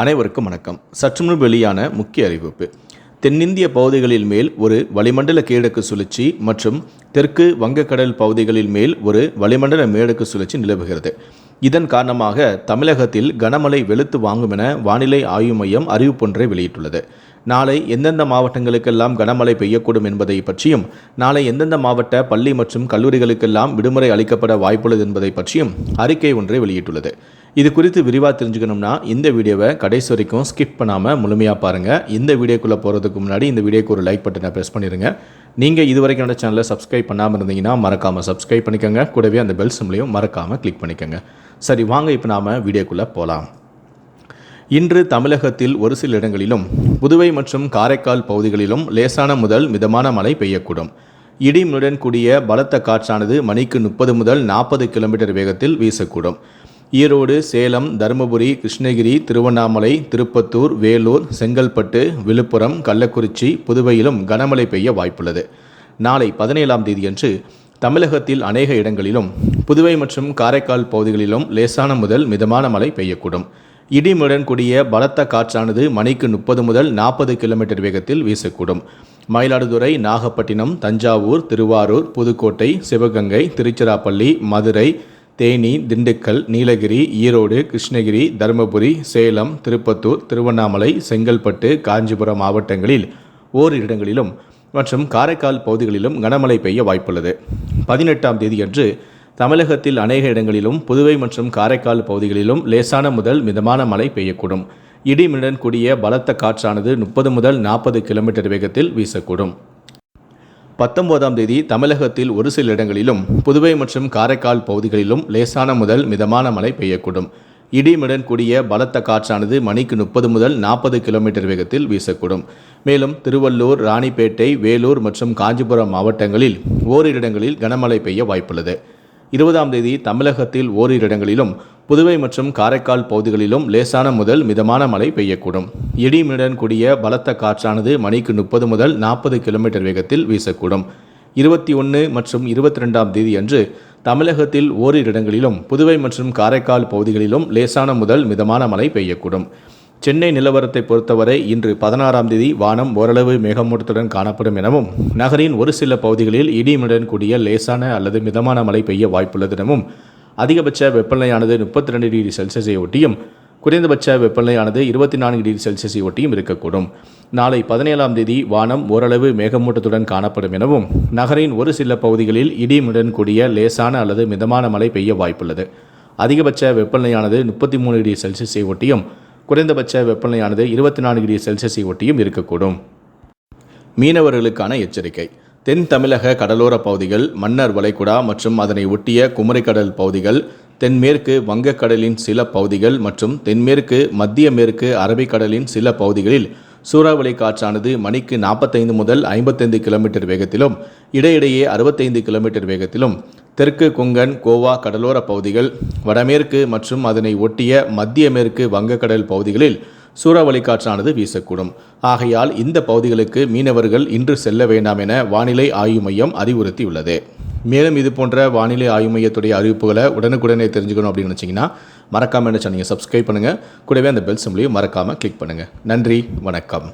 அனைவருக்கும் வணக்கம். சற்றுமுன் வெளியான முக்கிய அறிவிப்பு. தென்னிந்திய பகுதிகளில் மேல் ஒரு வளிமண்டல கீழக்கு சுழற்சி மற்றும் தெற்கு வங்கக்கடல் பகுதிகளில் மேல் ஒரு வளிமண்டல மேடக்கு சுழற்சி நிலவுகிறது. இதன் காரணமாக தமிழகத்தில் கனமழை வெளுத்து வாங்கும் என வானிலை ஆய்வு மையம் அறிவிப்பொன்றை வெளியிட்டுள்ளது. நாளை எந்தெந்த மாவட்டங்களுக்கெல்லாம் கனமழை பெய்யக்கூடும் என்பதை பற்றியும் நாளை எந்தெந்த மாவட்ட பள்ளி மற்றும் கல்லூரிகளுக்கெல்லாம் விடுமுறை அளிக்கப்பட வாய்ப்புள்ளது என்பதை பற்றியும் அறிக்கை ஒன்றை வெளியிட்டுள்ளது. இது குறித்து விரிவாக தெரிஞ்சுக்கணும்னா இந்த வீடியோவை கடைசி வரைக்கும் ஸ்கிப் பண்ணாமல் முழுமையாக பாருங்கள் இந்த வீடியோக்குள்ளே போகிறதுக்கு முன்னாடி இந்த வீடியோக்கு ஒரு லைக் பட்டனை ப்ரெஸ் பண்ணிடுங்க நீங்கள் இது வரைக்கும் என்னோட சேனலை சப்ஸ்கிரைப் பண்ணாமல் இருந்தீங்கன்னா மறக்காமல் சப்ஸ்கிரைப் பண்ணிக்கோங்க. கூடவே அந்த பெல் சிம்லையும் மறக்காமல் கிளிக் பண்ணிக்கோங்க. சரி வாங்க இப்போ நாம் வீடியோக்குள்ளே போகலாம் இன்று தமிழகத்தில் ஒரு சில இடங்களிலும் புதுவை மற்றும் காரைக்கால் பகுதிகளிலும் லேசான முதல் மிதமான மழை பெய்யக்கூடும். இடிமுடன் கூடிய பலத்த காற்றானது மணிக்கு முப்பது முதல் நாற்பது கிலோமீட்டர் வேகத்தில் வீசக்கூடும். ஈரோடு சேலம் தருமபுரி கிருஷ்ணகிரி திருவண்ணாமலை திருப்பத்தூர் வேலூர் செங்கல்பட்டு விழுப்புரம் கள்ளக்குறிச்சி புதுவையிலும் கனமழை பெய்ய வாய்ப்புள்ளது. நாளை பதினேழாம் தேதியன்று தமிழகத்தில் அநேக இடங்களிலும் புதுவை மற்றும் காரைக்கால் பகுதிகளிலும் லேசான முதல் மிதமான மழை பெய்யக்கூடும். இடிமுடன் கூடிய பலத்த காற்றானது மணிக்கு முப்பது முதல் நாற்பது கிலோமீட்டர் வேகத்தில் வீசக்கூடும். மயிலாடுதுறை நாகப்பட்டினம் தஞ்சாவூர் திருவாரூர் புதுக்கோட்டை சிவகங்கை திருச்சிராப்பள்ளி மதுரை தேனி திண்டுக்கல் நீலகிரி ஈரோடு கிருஷ்ணகிரி தருமபுரி சேலம் திருப்பத்தூர் திருவண்ணாமலை செங்கல்பட்டு காஞ்சிபுரம் மாவட்டங்களில் ஓரிரு இடங்களிலும் மற்றும் காரைக்கால் பகுதிகளிலும் கனமழை பெய்ய வாய்ப்புள்ளது. பதினெட்டாம் தேதியன்று தமிழகத்தில் அநேக இடங்களிலும் புதுவை மற்றும் காரைக்கால் பகுதிகளிலும் லேசான முதல் மிதமான மழை பெய்யக்கூடும். இடிமிடன் கூடிய பலத்த காற்றானது முப்பது முதல் நாற்பது கிலோமீட்டர் வேகத்தில் வீசக்கூடும். பத்தொன்பதாம் தேதி தமிழகத்தில் ஒரு சில இடங்களிலும் புதுவை மற்றும் காரைக்கால் பகுதிகளிலும் லேசான முதல் மிதமான மழை பெய்யக்கூடும். இடிமுடன் கூடிய பலத்த காற்றானது மணிக்கு முப்பது முதல் நாற்பது கிலோமீட்டர் வேகத்தில் வீசக்கூடும். மேலும் திருவள்ளூர் ராணிப்பேட்டை வேலூர் மற்றும் காஞ்சிபுரம் மாவட்டங்களில் ஓரிரு இடங்களில் கனமழை பெய்ய வாய்ப்புள்ளது. இருபதாம் தேதி தமிழகத்தில் ஓரிரு இடங்களிலும் புதுவை மற்றும் காரைக்கால் பகுதிகளிலும் லேசான முதல் மிதமான மழை பெய்யக்கூடும். இடிமுடன் கூடிய பலத்த காற்றானது மணிக்கு முப்பது முதல் நாற்பது கிலோமீட்டர் வேகத்தில் வீசக்கூடும். இருபத்தி ஒன்று மற்றும் இருபத்தி ரெண்டாம் தேதி அன்று தமிழகத்தில் ஓரிரு இடங்களிலும் புதுவை மற்றும் காரைக்கால் பகுதிகளிலும் லேசான முதல் மிதமான மழை பெய்யக்கூடும். சென்னை நிலவரத்தை பொறுத்தவரை இன்று பதினாறாம் தேதி வானம் ஓரளவு மேகமூட்டத்துடன் காணப்படும் எனவும் நகரின் ஒரு சில பகுதிகளில் இடியுடன் கூடிய லேசான அல்லது மிதமான மழை பெய்ய வாய்ப்புள்ளது எனவும் அதிகபட்ச வெப்பநிலையானது முப்பத்தி ரெண்டு டிகிரி செல்சியஸை ஒட்டியும் குறைந்தபட்ச வெப்பநிலையானது இருபத்தி நான்கு டிகிரி செல்சியஸை ஒட்டியும் இருக்கக்கூடும். நாளை பதினேழாம் தேதி வானம் ஓரளவு மேகமூட்டத்துடன் காணப்படும் எனவும் நகரின் ஒரு சில பகுதிகளில் இடியுடன் கூடிய லேசான அல்லது மிதமான மழை பெய்ய வாய்ப்புள்ளது. அதிகபட்ச வெப்பநிலையானது முப்பத்தி மூணு டிகிரி செல்சியஸை ஒட்டியும் குறைந்தபட்ச வெப்பநிலையானது இருபத்தி நான்கு டிகிரி செல்சியஸை ஒட்டியும் இருக்கக்கூடும். மீனவர்களுக்கான எச்சரிக்கை. தென் தமிழக கடலோர பகுதிகள் மன்னர் வளைகுடா மற்றும் அதனை ஒட்டிய குமரிக்கடல் பகுதிகள் தென்மேற்கு வங்கக்கடலின் சில பகுதிகள் மற்றும் தென்மேற்கு மத்திய மேற்கு அரபிக்கடலின் சில பகுதிகளில் சூறாவளி காற்றானது மணிக்கு நாற்பத்தைந்து முதல் ஐம்பத்தைந்து கிலோமீட்டர் வேகத்திலும் இடையிடையே அறுபத்தைந்து கிலோமீட்டர் வேகத்திலும் தெற்கு குங்கன் கோவா கடலோர பகுதிகள் வடமேற்கு மற்றும் அதனை ஒட்டிய மத்திய மேற்கு வங்கக்கடல் பகுதிகளில் சூறாவளி காற்றானது வீசக்கூடும். ஆகையால் இந்த பகுதிகளுக்கு மீனவர்கள் இன்று செல்ல வேண்டாம் என வானிலை ஆய்வு மையம் அறிவுறுத்தியுள்ளது. மேலும் இது போன்ற வானிலை ஆய்வு மையத்துடைய அறிவிப்புகளை உடனுக்குடனே தெரிஞ்சுக்கணும் அப்படின்னு நினச்சிங்கன்னா மறக்காமல் என்ன நீங்கள் சப்ஸ்கிரைப் பண்ணுங்கள் கூடவே அந்த பெல் சிம்லையும் மறக்காமல் கிளிக் பண்ணுங்கள் நன்றி வணக்கம்.